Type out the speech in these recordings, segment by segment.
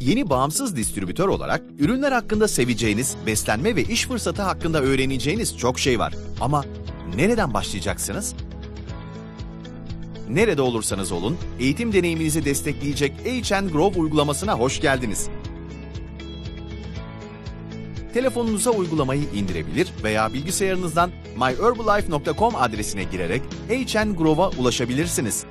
Yeni bağımsız distribütör olarak ürünler hakkında seveceğiniz, beslenme ve iş fırsatı hakkında öğreneceğiniz çok şey var. Ama nereden başlayacaksınız? Nerede olursanız olun, eğitim deneyiminizi destekleyecek H Grow uygulamasına hoş geldiniz. Telefonunuza uygulamayı indirebilir veya bilgisayarınızdan myherbalife.com adresine girerek HN Grow'a ulaşabilirsiniz.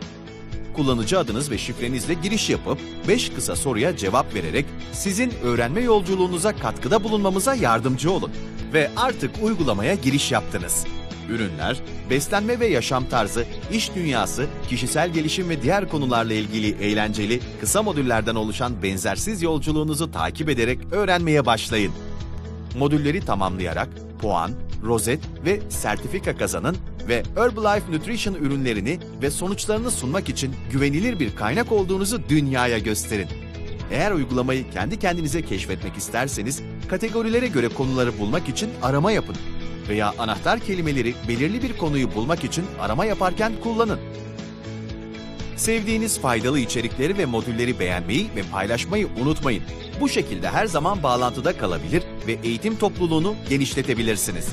Kullanıcı adınız ve şifrenizle giriş yapıp 5 kısa soruya cevap vererek sizin öğrenme yolculuğunuza katkıda bulunmamıza yardımcı olun. Ve artık uygulamaya giriş yaptınız. Ürünler, beslenme ve yaşam tarzı, iş dünyası, kişisel gelişim ve diğer konularla ilgili eğlenceli, kısa modüllerden oluşan benzersiz yolculuğunuzu takip ederek öğrenmeye başlayın. Modülleri tamamlayarak puan, rozet ve sertifika kazanın ve Herbalife Nutrition ürünlerini ve sonuçlarını sunmak için güvenilir bir kaynak olduğunuzu dünyaya gösterin. Eğer uygulamayı kendi kendinize keşfetmek isterseniz, kategorilere göre konuları bulmak için arama yapın veya anahtar kelimeleri belirli bir konuyu bulmak için arama yaparken kullanın. Sevdiğiniz faydalı içerikleri ve modülleri beğenmeyi ve paylaşmayı unutmayın. Bu şekilde her zaman bağlantıda kalabilir ve eğitim topluluğunu genişletebilirsiniz.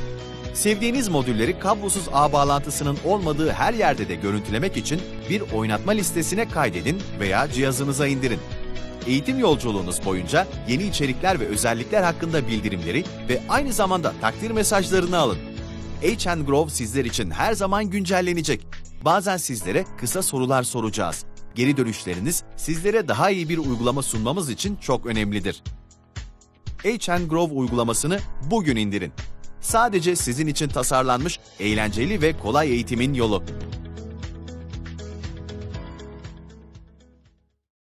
Sevdiğiniz modülleri kablosuz ağ bağlantısının olmadığı her yerde de görüntülemek için bir oynatma listesine kaydedin veya cihazınıza indirin. Eğitim yolculuğunuz boyunca yeni içerikler ve özellikler hakkında bildirimleri ve aynı zamanda takdir mesajlarını alın. H Grove sizler için her zaman güncellenecek. Bazen sizlere kısa sorular soracağız. Geri dönüşleriniz sizlere daha iyi bir uygulama sunmamız için çok önemlidir. H Grove uygulamasını bugün indirin. Sadece sizin için tasarlanmış eğlenceli ve kolay eğitimin yolu.